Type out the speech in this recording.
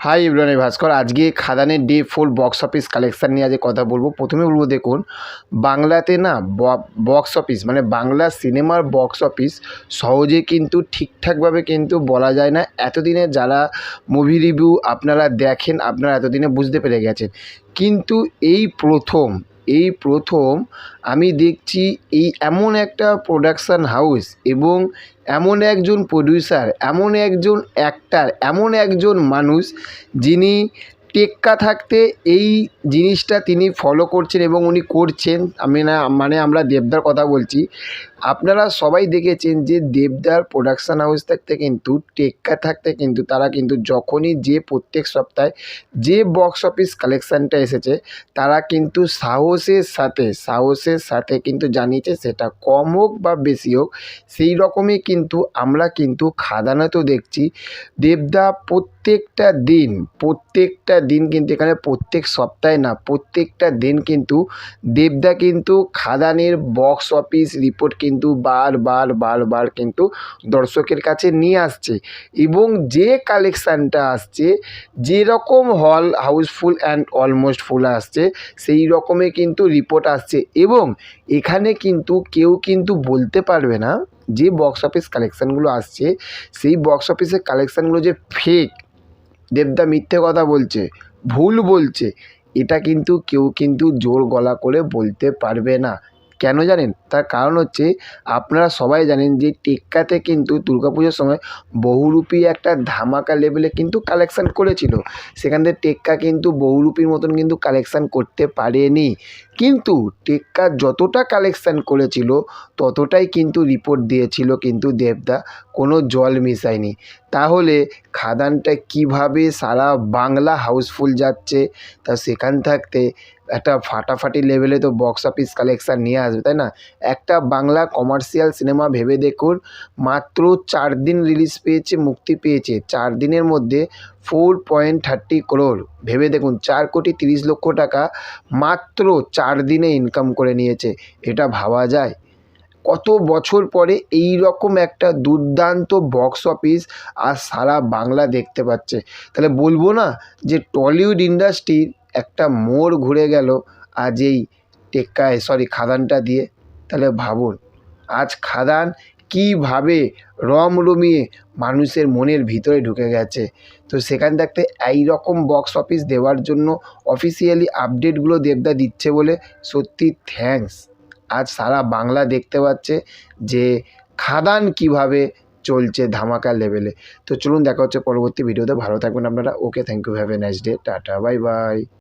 High ইব্রানি ভাস্কর। আজকে খাদানের day four box office collection নিয়ে আজকে কথা বলব। প্রথমে বলব, দেখুন, বাংলাতে না বক্স অফিস মানে বাংলা সিনেমার বক্স অফিস সহজে কিন্তু ঠিকঠাকভাবে কিন্তু বলা যায় না। এতদিনে যারা মুভি রিভিউ আপনারা দেখেন, আপনারা এতদিনে বুঝতে পেরে গেছেন। কিন্তু এই প্রথম এই প্রথম আমি দেখছি এই এমন একটা প্রোডাকশান হাউস এবং এমন একজন প্রডিউসার এমন একজন অ্যাক্টার এমন একজন মানুষ যিনি টেক্কা থাকতে এই জিনিসটা তিনি ফলো করছেন এবং উনি করছেন। আমি না মানে আমরা দেবদার কথা বলছি। আপনারা সবাই দেখেছেন যে দেবদার প্রোডাকশান হাউস থাকতে কিন্তু টেক্কা থাকতে কিন্তু, তারা কিন্তু যখনই যে প্রত্যেক সপ্তাহে যে বক্স অফিস কালেকশানটা এসেছে, তারা কিন্তু সাহসের সাথে সাহসের সাথে কিন্তু জানিয়েছে সেটা কম হোক বা বেশি হোক, সেই রকমই কিন্তু আমরা কিন্তু খাদানাতেও দেখছি, দেবদা প্রত্যেকটা দিন প্রত্যেকটা দিন কিন্তু এখানে প্রত্যেক সপ্তাহে না, প্রত্যেকটা দিন কিন্তু দেবদা কিন্তু খাদানের বক্স অফিস রিপোর্ট কিন্তু বারবার বারবার কিন্তু দর্শকের কাছে নিয়ে আসছে। এবং যে কালেকশানটা আসছে, যেরকম হল হাউসফুল অ্যান্ড অলমোস্ট ফুল আসছে, সেই রকমই কিন্তু রিপোর্ট আসছে। এবং এখানে কিন্তু কেউ কিন্তু বলতে পারবে না যে বক্স অফিস কালেকশানগুলো আসছে, সেই বক্স অফিসের কালেকশানগুলো যে ফেক দেবদা মিথ্যে কথা বলছে, ভুল বলছে, এটা কিন্তু কেউ কিন্তু জোর গলা করে বলতে পারবে না। কেন জানেন? তার কারণ হচ্ছে আপনারা সবাই জানেন যে টেক্কাতে কিন্তু দুর্গা পুজোর সময় বহুরূপী একটা ধামাকা লেভেলে কিন্তু কালেকশান করেছিল। সেখান থেকে টেক্কা কিন্তু বহুরূপীর মতন কিন্তু কালেকশান করতে পারেনি। কিন্তু টেক্কা যতটা কালেকশান করেছিল, ততটাই কিন্তু রিপোর্ট দিয়েছিল কিন্তু দেবদা, কোনো জল মিশায়নি। তাহলে খাদানটা কীভাবে সারা বাংলা হাউসফুল যাচ্ছে? তা সেখান থাকতে একটা ফাটাফাটি লেভেলে তো বক্স অফিস কালেকশান নিয়ে আসবে, তাই না? একটা বাংলা কমার্শিয়াল সিনেমা ভেবে দেখুন, মাত্র চার দিন রিলিজ পেয়েছে, মুক্তি পেয়েছে। চার দিনের মধ্যে ফোর পয়েন্ট থার্টি ক্রোর ভেবে দেখুন, চার কোটি তিরিশ লক্ষ টাকা মাত্র চার দিনে ইনকাম করে নিয়েছে। এটা ভাবা যায়। কত বছর পরে এই রকম একটা দুর্দান্ত বক্স অফিস আর সারা বাংলা দেখতে পাচ্ছে। তাহলে বলব না যে টলিউড ইন্ডাস্ট্রির একটা মোড় ঘুরে গেল আজ এই টেক্কায় সরি খাদানটা দিয়ে। তাহলে ভাবুন, আজ খাদান কীভাবে রমরমিয়ে মানুষের মনের ভিতরে ঢুকে গেছে। তো সেখান থাকতে এই রকম বক্স অফিস দেওয়ার জন্য অফিসিয়ালি আপডেটগুলো দেবদা দিচ্ছে বলে সত্যি থ্যাঙ্কস আজ সারা বাংলা দেখতে পাচ্ছে যে খাদান কীভাবে চলছে ধামাকা লেভেলে তো চলুন দেখা হচ্ছে পরবর্তী ভিডিওতে ভালো থাকবেন আপনারা। Okay thank you have a nice day tata bye bye